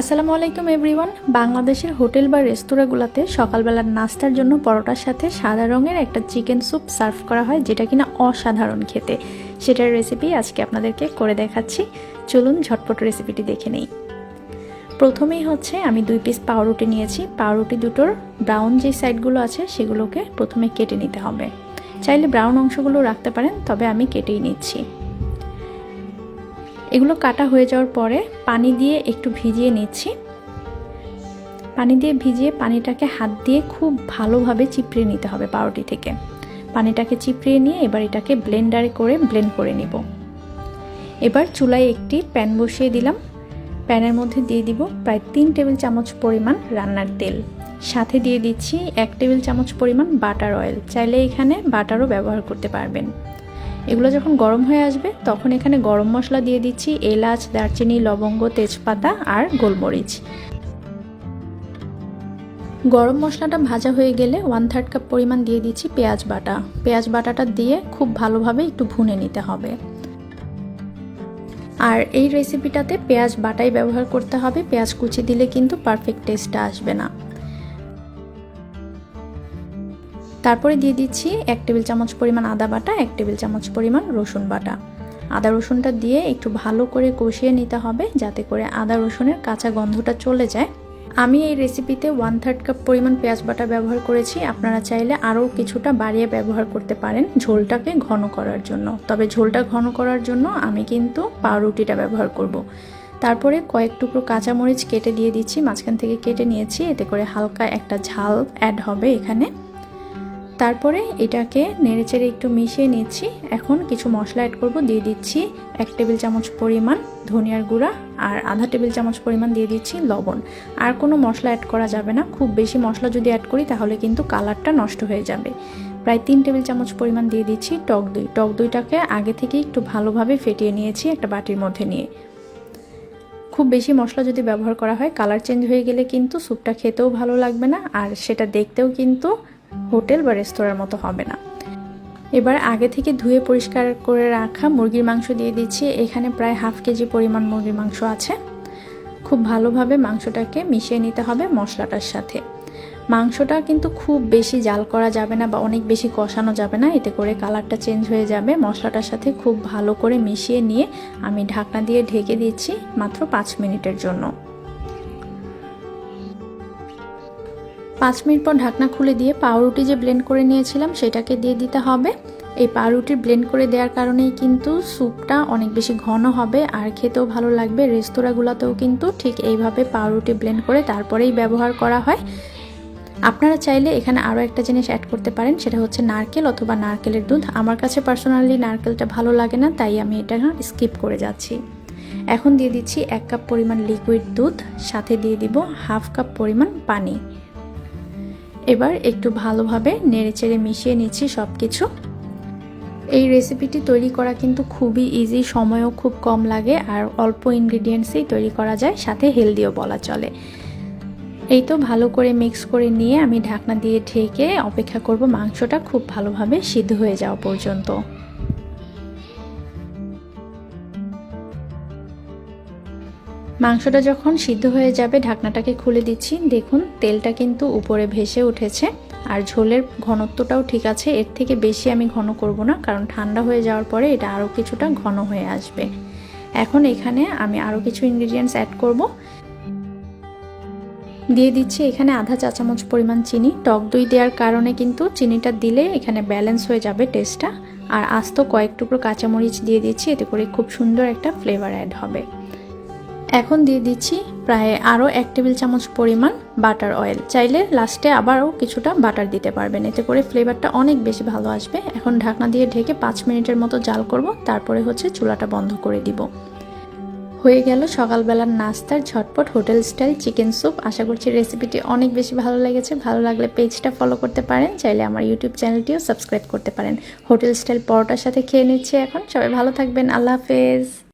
আসসালামু আলাইকুম, এভরিওয়ান। বাংলাদেশের হোটেল বা রেস্তোরাঁগুলোতে সকালবেলার নাস্তার জন্য পরোটার সাথে সাদা রঙের একটা চিকেন স্যুপ সার্ভ করা হয়, যেটা কিনা অসাধারণ খেতে। সেটার রেসিপি আজকে আপনাদেরকে করে দেখাচ্ছি। চলুন ঝটপট রেসিপিটি দেখে নেই। প্রথমেই হচ্ছে আমি দুই পিস পাউরুটি নিয়েছি। পাউরুটি দুটোর ব্রাউন যে সাইডগুলো আছে, সেগুলোকে প্রথমে কেটে নিতে হবে। চাইলে ব্রাউন অংশগুলো রাখতে পারেন, তবে আমি কেটেই নিচ্ছি। এগুলো কাটা হয়ে যাওয়ার পরে পানি দিয়ে একটু ভিজিয়ে নিচ্ছি। পানি দিয়ে ভিজিয়ে পানিটাকে হাত দিয়ে খুব ভালোভাবে চিপড়িয়ে নিতে হবে পাউরুটি থেকে। পানিটাকে চিপড়িয়ে নিয়ে এবার এটাকে ব্লেন্ডারে করে ব্লেন্ড করে নিব। এবার চুলায় একটি প্যান বসিয়ে দিলাম। প্যানের মধ্যে দিয়ে দিব প্রায় তিন টেবিল চামচ পরিমাণ রান্নার তেল। সাথে দিয়ে দিচ্ছি এক টেবিল চামচ পরিমাণ বাটার অয়েল। চাইলে এখানে বাটারও ব্যবহার করতে পারবেন। এগুলো যখন গরম হয়ে আসবে, তখন এখানে গরম মশলা দিয়ে দিচ্ছি এলাচ, দারচিনি, লবঙ্গ, তেজপাতা আর গোলমরিচ। গরম মশলাটা ভাজা হয়ে গেলে ওয়ান থার্ড কাপ পরিমাণ দিয়ে দিচ্ছি পেঁয়াজ বাটা। পেঁয়াজ বাটাটা দিয়ে খুব ভালোভাবে একটু ভুনে নিতে হবে। আর এই রেসিপিটাতে পেঁয়াজ বাটাই ব্যবহার করতে হবে। পেঁয়াজ কুচি দিলে কিন্তু পারফেক্ট টেস্টটা আসবে না। তারপরে দিয়ে দিচ্ছি এক টেবিল চামচ পরিমাণ আদা বাটা, এক টেবিল চামচ পরিমাণ রসুন বাটা। আদা রসুনটা দিয়ে একটু ভালো করে কষিয়ে নিতে হবে যাতে করে আদা রসুনের কাঁচা গন্ধটা চলে যায়। আমি এই রেসিপিতে ওয়ান থার্ড কাপ পরিমাণ পেঁয়াজ বাটা ব্যবহার করেছি। আপনারা চাইলে আরও কিছুটা বাড়িয়ে ব্যবহার করতে পারেন ঝোলটাকে ঘন করার জন্য। তবে ঝোলটা ঘন করার জন্য আমি কিন্তু পাউরুটিটা ব্যবহার করব। তারপরে কয়েক টুকরো কাঁচামরিচ কেটে দিয়ে দিচ্ছি। মাঝখান থেকে কেটে নিয়েছি। এতে করে হালকা একটা ঝাল অ্যাড হবে এখানে। তারপরে এটাকে নেড়েচেড়ে একটু মিশিয়ে নিচ্ছি। এখন কিছু মশলা অ্যাড করব, দিয়ে দিচ্ছি এক টেবিল চামচ পরিমাণ ধনিয়ার গুঁড়া আর আধা টেবিল চামচ পরিমাণ দিয়ে দিচ্ছি লবণ। আর কোনো মশলা অ্যাড করা যাবে না। খুব বেশি মশলা যদি অ্যাড করি, তাহলে কিন্তু কালারটা নষ্ট হয়ে যাবে। প্রায় তিন টেবিল চামচ পরিমাণ দিয়ে দিচ্ছি টক দই। টক দইটাকে আগে থেকে একটু ভালোভাবে ফেটিয়ে নিয়েছি একটা বাটির মধ্যে নিয়ে। খুব বেশি মশলা যদি ব্যবহার করা হয়, কালার চেঞ্জ হয়ে গেলে কিন্তু স্যুপটা খেতেও ভালো লাগবে না। আর সেটা দেখতেও কিন্তু হোটেল বা রেস্তোরাঁর মতো হবে না। এবার আগে থেকে ধুয়ে পরিষ্কার করে রাখা মুরগির মাংস দিয়ে দিচ্ছি। এখানে প্রায় হাফ কেজি পরিমাণ মুরগির মাংস আছে। খুব ভালোভাবে মাংসটাকে মিশিয়ে নিতে হবে মশলাটার সাথে। মাংসটা কিন্তু খুব বেশি জাল করা যাবে না বা অনেক বেশি কষানো যাবে না। এতে করে কালারটা চেঞ্জ হয়ে যাবে। মশলাটার সাথে খুব ভালো করে মিশিয়ে নিয়ে আমি ঢাকনা দিয়ে ঢেকে দিচ্ছি মাত্র পাঁচ মিনিটের জন্য। পাঁচ মিনিট পর ঢাকনা খুলে দিয়ে পাউরুটি যে ব্লেন্ড করে নিয়েছিলাম, সেটাকে দিয়ে দিতে হবে। এই পাউরুটি ব্লেন্ড করে দেওয়ার কারণেই কিন্তু স্যুপটা অনেক বেশি ঘন হবে আর খেতেও ভালো লাগবে। রেস্তোরাঁগুলোতেও কিন্তু ঠিক এইভাবে পাউরুটি ব্লেন্ড করে তারপরেই ব্যবহার করা হয়। আপনারা চাইলে এখানে আরও একটা জিনিস অ্যাড করতে পারেন, সেটা হচ্ছে নারকেল অথবা নারকেলের দুধ। আমার কাছে পার্সোনালি নারকেলটা ভালো লাগে না, তাই আমি এটা স্কিপ করে যাচ্ছি। এখন দিয়ে দিচ্ছি এক কাপ পরিমাণ লিকুইড দুধ, সাথে দিয়ে দিব হাফ কাপ পরিমাণ পানি। এবার একটু ভালোভাবে নেড়েচেড়ে মিশিয়ে নিচ্ছি সব কিছু এই রেসিপিটি তৈরি করা কিন্তু খুবই ইজি সময়ও খুব কম লাগে আর অল্প ইনগ্রিডিয়েন্টসেই তৈরি করা যায়, সাথে হেলদিও বলা চলে। এই তো ভালো করে মিক্স করে নিয়ে আমি ঢাকনা দিয়ে ঢেকে অপেক্ষা করব মাংসটা খুব ভালোভাবে সিদ্ধ হয়ে যাওয়া পর্যন্ত। মাংসটা যখন সিদ্ধ হয়ে যাবে, ঢাকনাটাকে খুলে দিচ্ছি। দেখুন, তেলটা কিন্তু উপরে ভেসে উঠেছে। আর ঝোলের ঘনত্বটাও ঠিক আছে। এর থেকে বেশি আমি ঘন করব না, কারণ ঠান্ডা হয়ে যাওয়ার পরে এটা আরও কিছুটা ঘন হয়ে আসবে। এখন এখানে আমি আরও কিছু ইনগ্রিডিয়েন্টস অ্যাড করব। দিয়ে দিচ্ছি এখানে আধা চা চামচ পরিমাণ চিনি। টক দই দেওয়ার কারণে কিন্তু চিনিটা দিলে এখানে ব্যালেন্স হয়ে যাবে টেস্টটা আর আস্ত কয়েক টুকরো কাঁচামরিচ দিয়ে দিচ্ছি, এতে করে খুব সুন্দর একটা ফ্লেভার অ্যাড হবে। এখন দিয়ে দিচ্ছি প্রায় আরও এক টেবিল চামচ পরিমাণ বাটার অয়েল। চাইলে লাস্টে আবারও কিছুটা বাটার দিতে পারবেন। এতে করে ফ্লেভারটা অনেক বেশি ভালো আসবে। এখন ঢাকনা দিয়ে ঢেকে পাঁচ মিনিটের মতো জাল করব। তারপরে হচ্ছে চুলাটা বন্ধ করে দিব। হয়ে গেল সকালবেলার নাস্তার ঝটপট হোটেল স্টাইল চিকেন স্যুপ। আশা করছি রেসিপিটি অনেক বেশি ভালো লেগেছে। ভালো লাগলে পেজটা ফলো করতে পারেন। চাইলে আমার ইউটিউব চ্যানেলটিও সাবস্ক্রাইব করতে পারেন। হোটেল স্টাইল পরোটার সাথে খেয়ে নিচ্ছি এখন। সবাই ভালো থাকবেন। আল্লাহ হাফেজ।